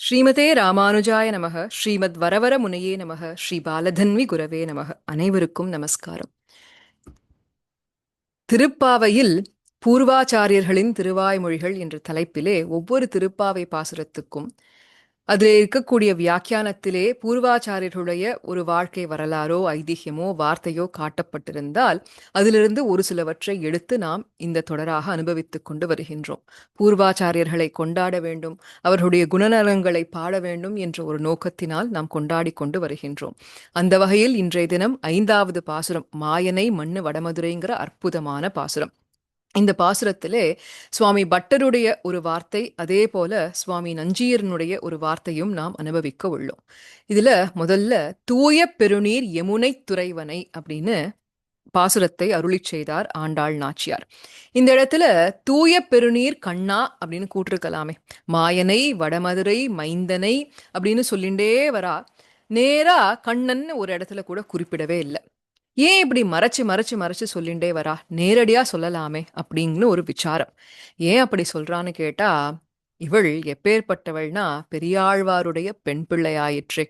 ஸ்ரீமதே ராமானுஜாய நமக ஸ்ரீமத் வரவர முனையே நமக ஸ்ரீ பாலதன்வி குரவே நமக. அனைவருக்கும் நமஸ்காரம். திருப்பாவையில் பூர்வாச்சாரியர்களின் திருவாய்மொழிகள் என்ற தலைப்பிலே ஒவ்வொரு திருப்பாவை பாசுரத்துக்கும் அதில் இருக்கக்கூடிய வியாக்கியானத்திலே பூர்வாச்சாரியர்களுடைய ஒரு வாழ்க்கை வரலாறோ ஐதிஹ்யமோ வார்த்தையோ காட்டப்பட்டிருந்தால் அதிலிருந்து ஒரு சிலவற்றை எடுத்து நாம் இந்த தொடராக அனுபவித்துக் கொண்டு வருகின்றோம். பூர்வாச்சாரியர்களை கொண்டாட வேண்டும் அவர்களுடைய குணநலங்களை பாட வேண்டும் என்ற ஒரு நோக்கத்தினால் நாம் கொண்டாடி கொண்டு வருகின்றோம். அந்த வகையில் இன்றைய தினம் ஐந்தாவது பாசுரம் மாயனை மண்ணு வடமதுரைங்கிற அற்புதமான பாசுரம். இந்த பாசுரத்திலே சுவாமி பட்டருடைய ஒரு வார்த்தை அதே போல சுவாமி நஞ்சீரனுடைய ஒரு வார்த்தையும் நாம் அனுபவிக்க உள்ளோம். இதுல முதல்ல தூய பெருநீர் யமுனை துறைவனை அப்படின்னு பாசுரத்தை அருளி செய்தார் ஆண்டாள் நாச்சியார். இந்த இடத்துல தூய பெருநீர் கண்ணா அப்படின்னு கூட்டிருக்கலாமே மாயனை வடமதுரை மைந்தனை அப்படின்னு சொல்லிண்டே வரா. நேரா கண்ணன்னு ஒரு இடத்துல கூட குறிப்பிடவே இல்லை. ஏன் இப்படி மறைச்சு மறைச்சு மறைச்சு சொல்லிண்டே வரா? நேரடியா சொல்லலாமே அப்படின்னு ஒரு விசாரம். ஏன் அப்படி சொல்றான்னு கேட்டா இவள் எப்பேற்பட்டவள்னா பெரியாழ்வாருடைய பெண் பிள்ளையாயிற்று.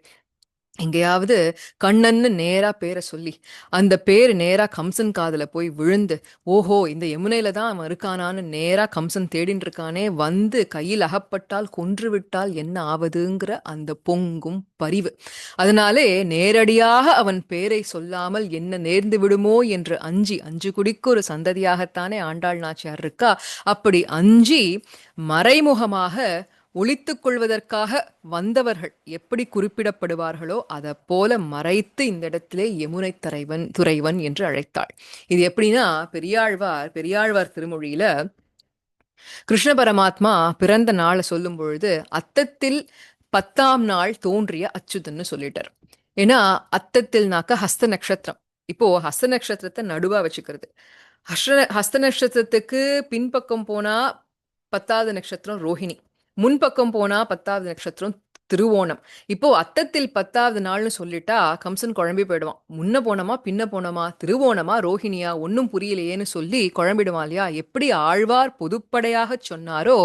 எங்கேயாவது கண்ணன்னு நேரா பேரை சொல்லி அந்த பேர் நேரா கம்சன் காதல போய் விழுந்து ஓஹோ இந்த யமுனையில தான் அவன் இருக்கானான்னு நேரா கம்சன் தேடின்னு இருக்கானே வந்து கையில் அகப்பட்டால் கொன்று விட்டால் என்ன ஆவதுங்கிற அந்த பொங்கும் பரிவு. அதனாலே நேரடியாக அவன் பேரை சொல்லாமல் என்ன நேர்ந்து விடுமோ என்று அஞ்சி அஞ்சு குடிக்கு ஒரு சந்ததியாகத்தானே ஆண்டாள் நாச்சியார் இருக்கா? அப்படி அஞ்சி மறைமுகமாக ஒழித்துக் கொள்வதற்காக வந்தவர்கள் எப்படி குறிப்பிடப்படுவார்களோ அதை போல மறைத்து இந்த இடத்திலே யமுனை தரைவன் துறைவன் என்று அழைத்தாள். இது எப்படின்னா பெரியாழ்வார் பெரியாழ்வார் திருமொழியில கிருஷ்ண பரமாத்மா பிறந்த நாளை சொல்லும் பொழுது அத்தத்தில் பத்தாம் நாள் தோன்றிய அச்சுதன்னு சொல்லிட்டார். ஏன்னா அத்தத்தில்னாக்க ஹஸ்த நட்சத்திரம். இப்போ ஹஸ்த நட்சத்திரத்தை நடுவா வச்சுக்கிறது. ஹஸ்த ஹஸ்த நட்சத்திரத்துக்கு பின்பக்கம் போனா பத்தாவது நட்சத்திரம் ரோஹிணி. முன்பக்கம் போனா பத்தாவது நட்சத்திரம் திருவோணம். இப்போ அத்தத்தில் பத்தாவது நாள்னு சொல்லிட்டா கம்சன் குழம்பி போயிடுவான். முன்ன போனோமா பின்ன போனோமா திருவோணமா ரோஹிணியா ஒன்னும் புரியலையேன்னு சொல்லி குழம்பிடுவான் இல்லையா? எப்படி ஆழ்வார் பொதுப்படையாக சொன்னாரோ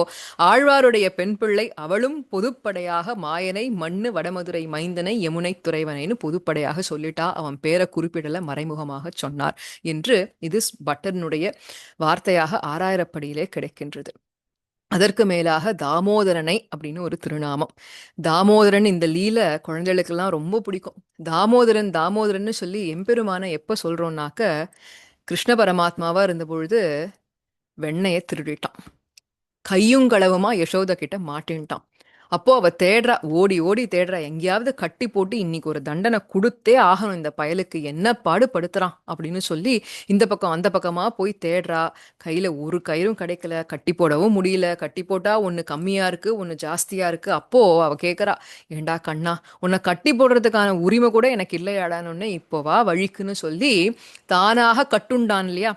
ஆழ்வாருடைய பெண் பிள்ளை அவளும் பொதுப்படையாக மாயனை மண்ணு வடமதுரை மைந்தனை யமுனை துறைவனைன்னு பொதுப்படையாக சொல்லிட்டா அவன் பேரை குறிப்பிடல மறைமுகமாக சொன்னார் என்று இது பட்டனுடைய வார்த்தையாக ஆறாயிரப்படியிலே கிடைக்கின்றது. அதற்கு மேலாக தாமோதரனை அப்படின்னு ஒரு திருநாமம். தாமோதரன் இந்த லீல குழந்தைகளுக்கெல்லாம் ரொம்ப பிடிக்கும். தாமோதரன் தாமோதரன் சொல்லி எம்பெருமான எப்ப சொல்றோம்னாக்க கிருஷ்ண பரமாத்மாவா இருந்த பொழுது வெண்ணைய திருடிட்டான். கையுங்களவுமா யசோத கிட்ட மாட்டின்ட்டான். அப்போ அவ தேடுறா ஓடி ஓடி தேடுறா. எங்கேயாவது கட்டி போட்டு இன்னைக்கு ஒரு தண்டனை கொடுத்தே ஆகணும். இந்த பயலுக்கு என்ன பாடுபடுத்துறான் அப்படின்னு சொல்லி இந்த பக்கம் அந்த பக்கமா போய் தேடுறா. கையில ஒரு கயிறும் கிடைக்கல. கட்டி போடவும் முடியல. கட்டி போட்டா ஒன்னு கம்மியா இருக்கு ஒன்னு ஜாஸ்தியா இருக்கு. அப்போ அவ கேக்குறா ஏண்டா கண்ணா உன்னை கட்டி போடுறதுக்கான உரிமை கூட எனக்கு இல்லையாடான்னு இப்போவா வழிக்குன்னு சொல்லி தானாக கட்டுண்டான் இல்லையா?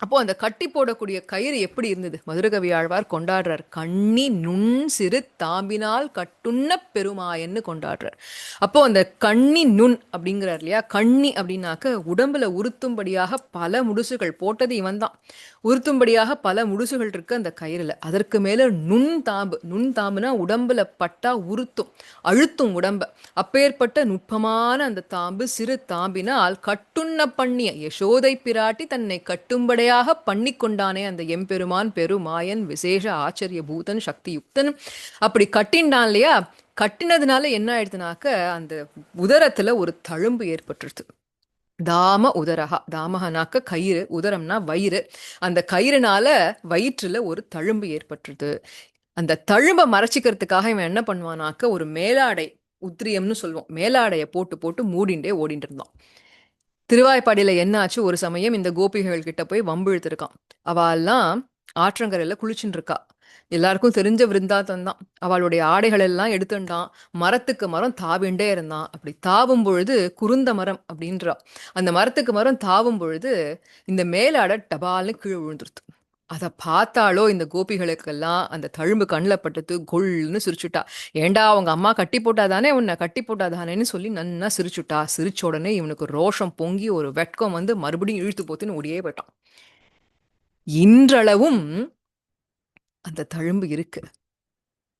அப்போ அந்த கட்டி போடக்கூடிய கயிறு எப்படி இருந்தது? மதுரகவி ஆழ்வார் கொண்டாடுறார். கண்ணி நுண் சிறு தாம்பினால் கட்டுண்ண பெருமாயன்னு கொண்டாடுறார். அப்போ அந்த கண்ணி நுண் அப்படிங்கிறார் இல்லையா? கண்ணி அப்படின்னாக்க உடம்புல உறுத்தும்படியாக பல முடிசுகள் போட்டது இவன் தான் உறுத்தும்படியாக பல முடிசுகள் இருக்கு அந்த கயிறுல. அதற்கு மேல நுண் தாம்பு. நுண் தாம்புனா உடம்புல பட்டா உறுத்தும் அழுத்தும் உடம்ப. அப்பேற்பட்ட நுட்பமான அந்த தாம்பு சிறு தாம்பினால் கட்டுண்ண பண்ணிய யசோதை பிராட்டி தன்னை கட்டும்படையா முறையாக பண்ணி கொண்டானே அந்த எம்பெருமான் பெருமாயன் விசேஷ ஆச்சரிய பூதன் சக்தி யுக்தன் அப்படி கட்டின்டான் இல்லையா? கட்டினதுனால என்ன ஆயிடுதுனாக்க அந்த உதரத்துல ஒரு தழும்பு ஏற்பட்டுருது. தாம உதரகா தாமகனாக்க கயிறு உதரம்னா வயிறு. அந்த கயிறுனால வயிற்றுல ஒரு தழும்பு ஏற்பட்டுருது. அந்த தழும்பை மறைச்சிக்கிறதுக்காக இவன் என்ன பண்ணுவானாக்க ஒரு மேலாடை உத்திரியம்னு சொல்லுவோம். மேலாடையை போட்டு போட்டு மூடிண்டே ஓடிட்டு இருந்தான் திருவாய்ப்பாடியில என்னாச்சு? ஒரு சமயம் இந்த கோபிகள் கிட்ட போய் வம்பு இழுத்துருக்கான். அவெல்லாம் ஆற்றங்கரையில குளிச்சுட்டு இருக்கா. எல்லாருக்கும் தெரிஞ்ச விருந்தாத்தன் தான். அவளுடைய ஆடைகள் எல்லாம் எடுத்துட்டான். மரத்துக்கு மரம் தாவிண்டே இருந்தான். அப்படி தாவும் பொழுது குருந்த மரம் அப்படின்றா. அந்த மரத்துக்கு மரம் தாவும் பொழுது இந்த மேலாட டபால்னு கீழே விழுந்துருத்து அதை பார்த்தாலோ இந்த கோபிகளுக்கெல்லாம் அந்த தழும்பு கண்ணில் பட்டது கொள்னு சிரிச்சுட்டா. ஏண்டா அவங்க அம்மா கட்டி போட்டாதானே உன்னை? கட்டி போட்டாதானேன்னு சொல்லி நன்னா சிரிச்சுட்டா. சிரிச்ச உடனே இவனுக்கு ரோஷம் பொங்கி ஒரு வெட்கம் வந்து மறுபடியும் இழுத்து போத்துன்னு ஓடியே போயிட்டான். இன்றளவும் அந்த தழும்பு இருக்கு.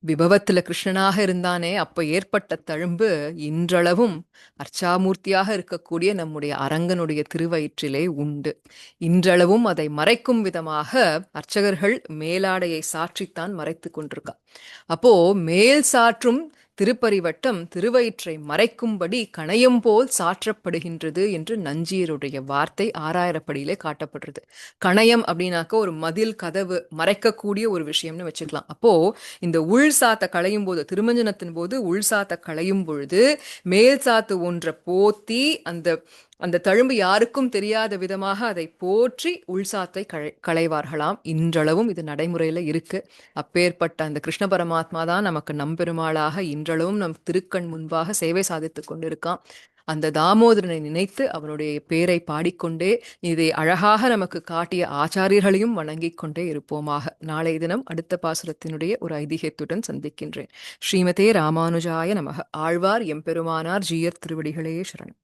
விபவத்துல கிருஷ்ணனாக இருந்தானே அப்ப ஏற்பட்ட தழும்பு இன்றளவும் அர்ச்சாமூர்த்தியாக இருக்கக்கூடிய நம்முடைய அரங்கனுடைய திருவயிற்றிலே உண்டு. இன்றளவும் அதை மறைக்கும் விதமாக அர்ச்சகர்கள் மேலாடையை சாற்றித்தான் மறைத்து கொண்டிருக்கா. அப்போ மேல் சாற்றும் திருப்பரிவட்டம் திருவயிற்றை மறைக்கும்படி கணையம் போல் சாற்றப்படுகின்றது என்று நஞ்சியருடைய வார்த்தை ஆறாயிரப்படியிலே காட்டப்படுறது. கணையம் அப்படின்னாக்க ஒரு மதில் கதவு மறைக்கக்கூடிய ஒரு விஷயம்னு வச்சுக்கலாம். அப்போ இந்த உள் சாத்த களையும் போது திருமஞ்சனத்தின் போது உள் சாத்த களையும் பொழுது மேல் சாத்து ஒன்றை போத்தி அந்த அந்த தழும்பு யாருக்கும் தெரியாத விதமாக அதை போற்றி உள்சாத்தை களை களைவார்களாம். இன்றளவும் இது நடைமுறையில் இருக்கு. அப்பேற்பட்ட அந்த கிருஷ்ண பரமாத்மா தான் நமக்கு நம்பெருமாளாக இன்றளவும் நம் திருக்கண் முன்பாக சேவை சாதித்து கொண்டிருக்கான். அந்த தாமோதரனை நினைத்து அவனுடைய பேரை பாடிக்கொண்டே இதை அழகாக நமக்கு காட்டிய ஆச்சாரியர்களையும் வணங்கிக் கொண்டே இருப்போமாக. நாளைய தினம் அடுத்த பாசுரத்தினுடைய ஒரு ஐதிகத்துடன் சந்திக்கின்றேன். ஸ்ரீமதே ராமானுஜாய நமக. ஆழ்வார் எம்பெருமானார் ஜீயர் திருவடிகளே சரணம்.